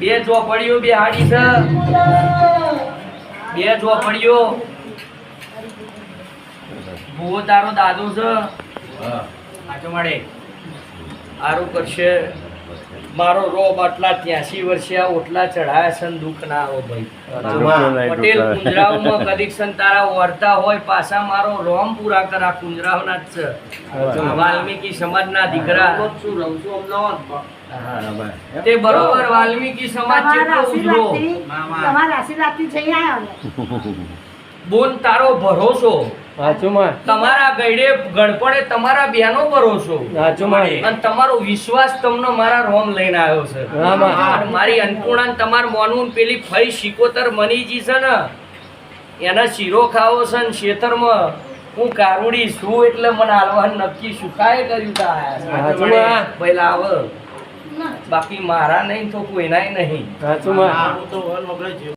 બે ચોપડીઓ બે હાડી છે. બે ચોપડીઓ ભૂવો તારો દાદો છે. આજો મળે. આરું કરશે. મારો રોબ આટલા ત્યાસી વર્ષે આ ઓટલા ચઢાયા છે દુઃખ ના આવો ભાઈ. પટેલ કુંજરાઓમાં કદીક સન તારા વર્તા હોય પાછા મારો રોમ પૂરા કરા કુંજરાવના જ છે. વાલ્મીકી સમાજના દીકરા. તે બરોબર વાલ્મીકી સમાજ જેટલો ઉજરો તમારા આશીર્વાદથી જઈ આવ્યો ને બોન તારો ભરોસો હાચુમાં તમારા ગયડે ગણપડે તમારા બેનો ભરોસો. હાચુમાં અને તમારો વિશ્વાસ તમને મારા રોમ લઈને આવ્યો છે. હા, મારી અન્નપૂર્ણા તમાર મોનું પેલી ફઈ શિકોતર મનીજી છે ને એના શીરો ખાવો છે ને શેતરમાં. હું કારુડી છું એટલે મને હાલવાનું નક્કી સુખાય કર્યું તા. હાચુમાં. પહેલા આવ બાકી મારા નહીં તો કોઈનાય નહીં. હાચુમાં